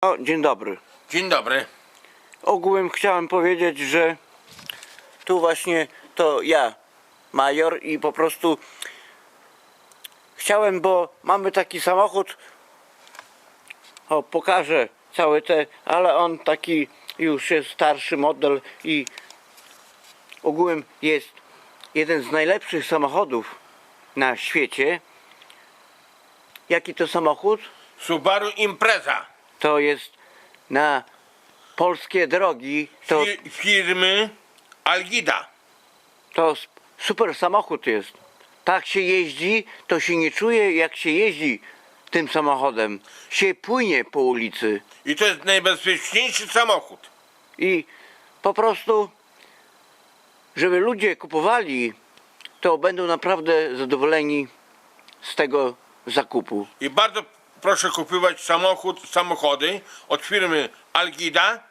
O, dzień dobry. Dzień dobry. Ogółem chciałem powiedzieć, że tu właśnie to ja, major, i po prostu chciałem, bo mamy taki samochód, o pokażę cały te, ale on taki już jest starszy model i ogółem jest jeden z najlepszych samochodów na świecie. Jaki to samochód? Subaru Impreza. To jest na polskie drogi, to Fi- firmy Algida. To s- super samochód jest. Tak się jeździ, to się nie czuje jak się jeździ tym samochodem. Się płynie po ulicy I to jest najbezpieczniejszy samochód. i po prostu, żeby ludzie kupowali, to będą naprawdę zadowoleni z tego zakupu. I bardzo proszę kupować samochód, samochody od firmy Algida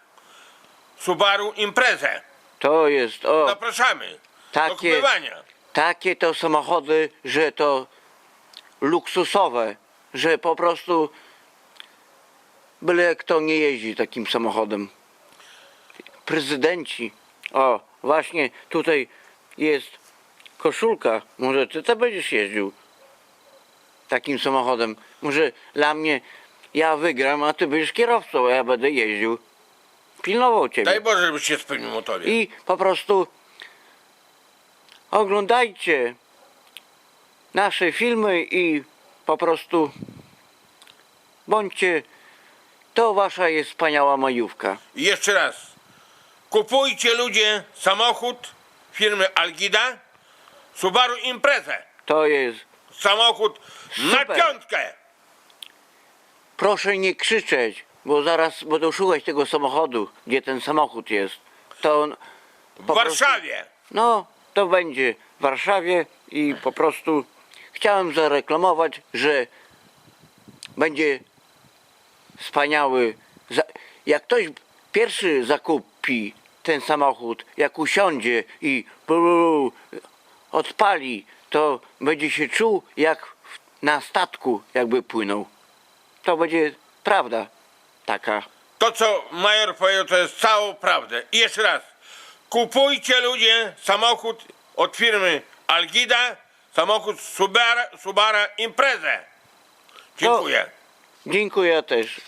Subaru Imprezę. To jest, o, Zapraszamy do Takie- kupowania. takie to samochody, że to luksusowe, że po prostu byle kto nie jeździ takim samochodem. Prezydenci. O, właśnie tutaj jest koszulka. Może ty też będziesz jeździł takim samochodem. Może dla mnie ja wygram, a ty będziesz kierowcą, a ja będę jeździł. Pilnował ciebie. Daj Boże, żebyś się spełnił motorie. I po prostu oglądajcie nasze filmy i po prostu bądźcie, to wasza jest wspaniała majówka. I jeszcze raz. Kupujcie ludzie samochód firmy Algida Subaru Imprezę. To jest, Samochód na Super. piątkę. proszę nie krzyczeć, bo zaraz będą szukać tego samochodu, gdzie ten samochód jest. To on, W Po Warszawie. no, to będzie w Warszawie i po prostu chciałem zareklamować, że będzie wspaniały. za- Jak ktoś pierwszy zakupi ten samochód, jak usiądzie i odpali, to będzie się czuł jak na statku, jakby płynął. To będzie prawda taka. To, co major powiedział, to jest całą prawdę. I jeszcze raz. Kupujcie ludzie samochód od firmy Algida, samochód Subara, Subara Imprezę. Dziękuję. Dziękuję też.